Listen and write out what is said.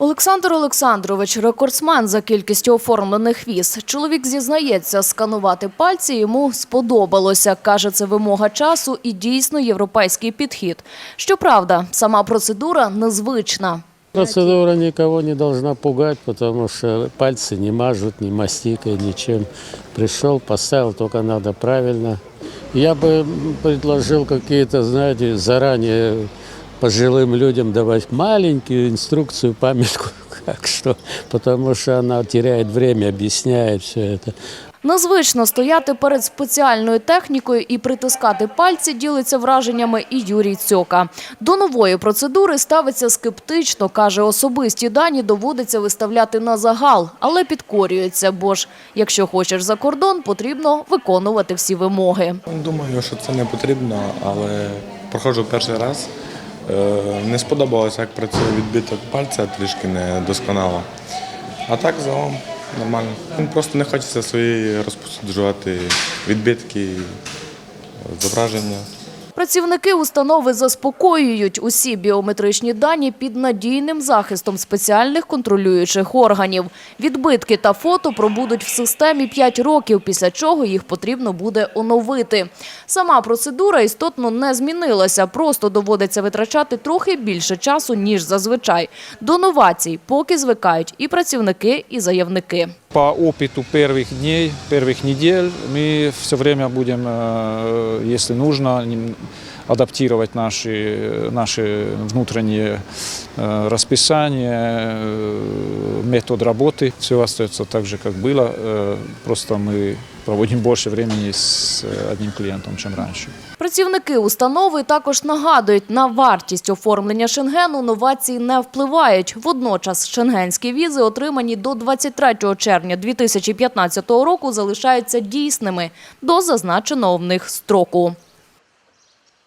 Олександр Олександрович рекордсмен за кількістю оформлених віз. Чоловік зізнається, сканувати пальці йому сподобалося. Каже, це вимога часу і дійсно європейський підхід. Щоправда, сама процедура незвична. Процедура никого не должна пугать, потому что пальцы не мажут ни мастикой, ничем. Пришел, поставил, только надо правильно. Я бы предложил какие-то, знаете, заранее пожилым людям давать маленькую инструкцию, памятку, как что, потому что она теряет время, объясняет все это. Незвично стояти перед спеціальною технікою і притискати пальці ділиться враженнями і Юрій Цьока. До нової процедури ставиться скептично, каже, особисті дані доводиться виставляти на загал, але підкорюється, бо ж якщо хочеш за кордон, потрібно виконувати всі вимоги. Думаю, що це не потрібно, але проходжу перший раз. Е, Не сподобалося, як працює відбиток пальця, трішки не досконало. А так загалом нормально. Просто не хочеться свої розпосуджувати відбитки, зображення. Працівники установи заспокоюють усі біометричні дані під надійним захистом спеціальних контролюючих органів. Відбитки та фото пробудуть в системі 5 років, після чого їх потрібно буде оновити. Сама процедура істотно не змінилася, просто доводиться витрачати трохи більше часу, ніж зазвичай. До новацій поки звикають і працівники, і заявники. По опыту первых дней, первых недель мы все время будем, э, если нужно, нем- адаптировать наши, наши внутренние э, расписания, э, метод работы. Все остается так же, как было, э, просто мы проводим больше часу з э, одним клієнтом, ніж раніше. Працівники установи також нагадують, на вартість оформлення шенгену новації не впливають. Водночас шенгенські візи, отримані до 23 червня 2015 року, залишаються дійсними до зазначеного в них строку.